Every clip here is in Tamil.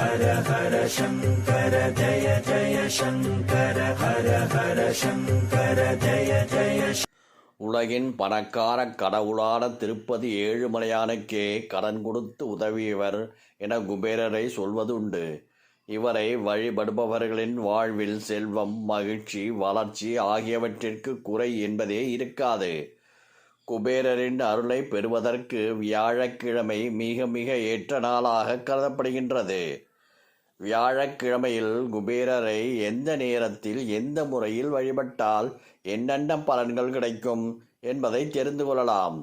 ஹர ஹர சங்கர ஜய ஜய சங்கர ஹர ஹர சங்கர ஜய ஜய உலகின் பணக்கார கடவுளான திருப்பதி ஏழுமலையானுக்கே கடன் கொடுத்து உதவியவர் என குபேரரை சொல்வதுண்டு. இவரை வழிபடுபவர்களின் வாழ்வில் செல்வம் மகிழ்ச்சி வளர்ச்சி ஆகியவற்றிற்கு குறை என்பதே இருக்காது. குபேரரின் அருளை பெறுவதற்கு வியாழக்கிழமை மிக மிக ஏற்ற நாளாக கருதப்படுகின்றது. வியாழக்கிழமையில் குபேரரை எந்த நேரத்தில் எந்த முறையில் வழிபட்டால் என்னென்ன பலன்கள் கிடைக்கும் என்பதை தெரிந்து கொள்ளலாம்.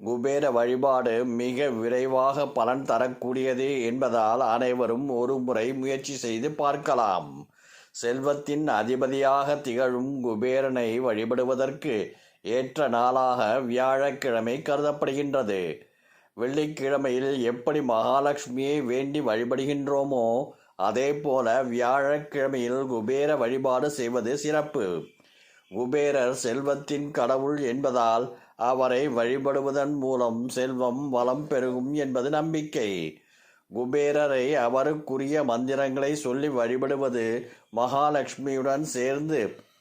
குபேர வழிபாடு மிக விரைவாக பலன் தரக்கூடியது என்பதால் அனைவரும் ஒரு முறை முயற்சி செய்து பார்க்கலாம். செல்வத்தின் அதிபதியாக திகழும் குபேரனை வழிபடுவதற்கு ஏற்ற நாளாக வியாழக்கிழமை கருதப்படுகின்றது. வெள்ளிக்கிழமையில் எப்படி மகாலட்சுமியை வேண்டி வழிபடுகின்றோமோ அதே போல வியாழக்கிழமையில் குபேர வழிபாடு செய்வது சிறப்பு. குபேரர் செல்வத்தின் கடவுள் என்பதால் அவரை வழிபடுவதன் மூலம் செல்வம் வளம் பெருகும் என்பது நம்பிக்கை. குபேரரை அவருக்குரிய மந்திரங்களை சொல்லி வழிபடுவது மகாலட்சுமியுடன் சேர்ந்து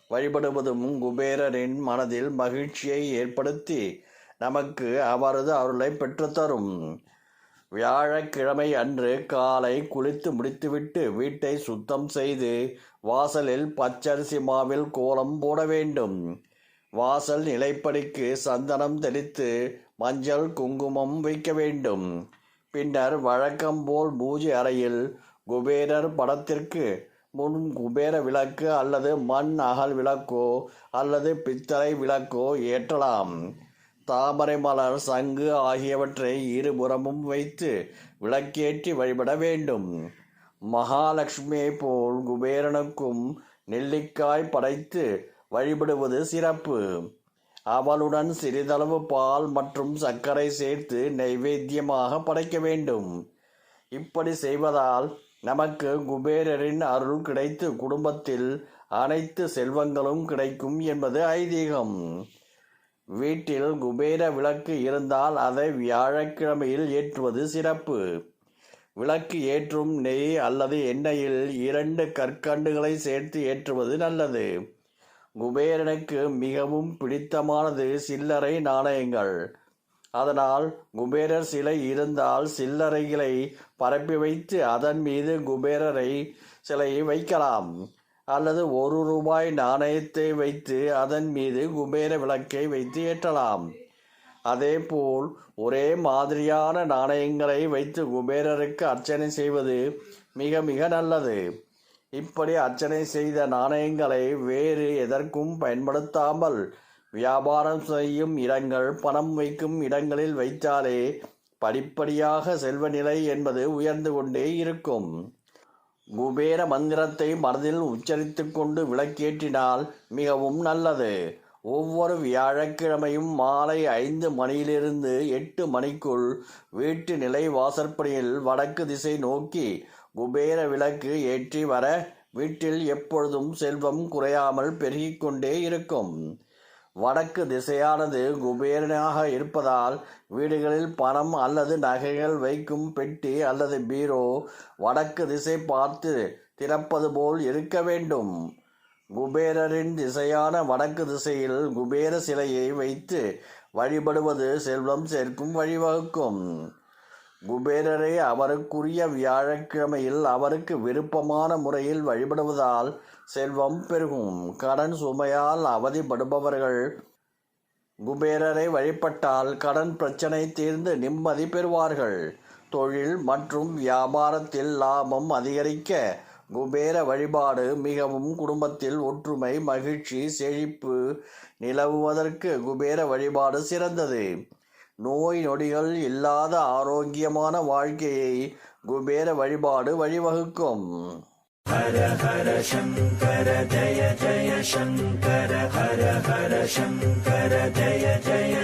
வழிபடுவதும் குபேரரின் மனதில் மகிழ்ச்சியை ஏற்படுத்தி நமக்கு அவரது அருளை பெற்றுத்தரும். வியாழக்கிழமை அன்று காலை குளித்து முடித்துவிட்டு வீட்டை சுத்தம் செய்து வாசலில் பச்சரிசி மாவில் கோலம் போட வேண்டும். வாசல் நிலைப்படிக்கு சந்தனம் தெளித்து மஞ்சள் குங்குமம் வைக்க வேண்டும். பின்னர் வழக்கம் போல் பூஜை அறையில் குபேரர் படத்திற்கு முன் குபேர விளக்கு அல்லது மண் அகல் விளக்கோ அல்லது பித்தளை விளக்கோ ஏற்றலாம். தாமரை மலர் சங்கு ஆகியவற்றை இருபுறமும் வைத்து விளக்கேற்றி வழிபட வேண்டும். மகாலட்சுமியை போல் குபேரனுக்கும் நெல்லிக்காய் படைத்து வழிபடுவது சிறப்பு. அவளுடன் சிறிதளவு பால் மற்றும் சர்க்கரை சேர்த்து நைவேத்தியமாக படைக்க வேண்டும். இப்படி செய்வதால் நமக்கு குபேரரின் அருள் கிடைத்து குடும்பத்தில் அனைத்து செல்வங்களும் கிடைக்கும் என்பது ஐதீகம். வீட்டில் குபேர விளக்கு இருந்தால் அதை வியாழக்கிழமையில் ஏற்றுவது சிறப்பு. விளக்கு ஏற்றும் நெய் அல்லது எண்ணெயில் இரண்டு கற்கண்டுகளை சேர்த்து ஏற்றுவது நல்லது. குபேரனுக்கு மிகவும் பிடித்தமானது சில்லறை நாணயங்கள். அதனால் குபேரர் சிலை இருந்தால் சில்லறைகளை பரப்பி வைத்து அதன் மீது குபேரரை சிலையை வைக்கலாம். அல்லது ஒரு ரூபாய் நாணயத்தை வைத்து அதன் மீது குபேர விளக்கை வைத்து ஏற்றலாம். அதேபோல் ஒரே மாதிரியான நாணயங்களை வைத்து குபேரருக்கு அர்ச்சனை செய்வது மிக மிக நல்லது. இப்படி அர்ச்சனை செய்த நாணயங்களை வேறு எதற்கும் பயன்படுத்தாமல் வியாபாரம் செய்யும் இடங்கள் பணம் வைக்கும் இடங்களில் வைத்தாலே படிப்படியாக செல்வ நிலை என்பது உயர்ந்து கொண்டே இருக்கும். குபேர மந்திரத்தை மனதில் உச்சரித்து கொண்டு விளக்கேற்றினால் மிகவும் நல்லது. ஒவ்வொரு வியாழக்கிழமையும் மாலை ஐந்து மணியிலிருந்து எட்டு மணிக்குள் வீட்டு நிலை வாசற்படியில் வடக்கு திசை நோக்கி குபேர விளக்கு ஏற்றி வர வீட்டில் எப்பொழுதும் செல்வம் குறையாமல் பெருகிக்கொண்டே இருக்கும். வடக்கு திசையானது குபேரனாக இருப்பதால் வீடுகளில் பணம் அல்லது நகைகள் வைக்கும் பெட்டி அல்லது பீரோ வடக்கு திசை பார்த்து திறப்பது போல் இருக்க வேண்டும். குபேரரின் திசையான வடக்கு திசையில் குபேர சிலையை வைத்து வழிபடுவது செல்வம் சேர்க்கும் வழிவகுக்கும். குபேரரே அவருக்குரிய வியாழக்கிழமையில் அவருக்கு விருப்பமான முறையில் வழிபடுவதால் செல்வம் பெருகும். கடன் சுமையால் அவதிப்படுபவர்கள் குபேரரை வழிபட்டால் கடன் பிரச்சனை தீர்ந்து நிம்மதி பெறுவார்கள். தொழில் மற்றும் வியாபாரத்தில் லாபம் அதிகரிக்க குபேர வழிபாடு மிகவும் குடும்பத்தில் ஒற்றுமை மகிழ்ச்சி செழிப்பு நிலவுவதற்கு குபேர வழிபாடு சிறந்தது. நோய் நொடிகள் இல்லாத ஆரோக்கியமான வாழ்க்கையை குபேர வழிபாடு வழிவகுக்கும். ஹர ஹர சங்கர ஜய ஜய சங்கர ஹர ஹர சங்கர ஜய ஜய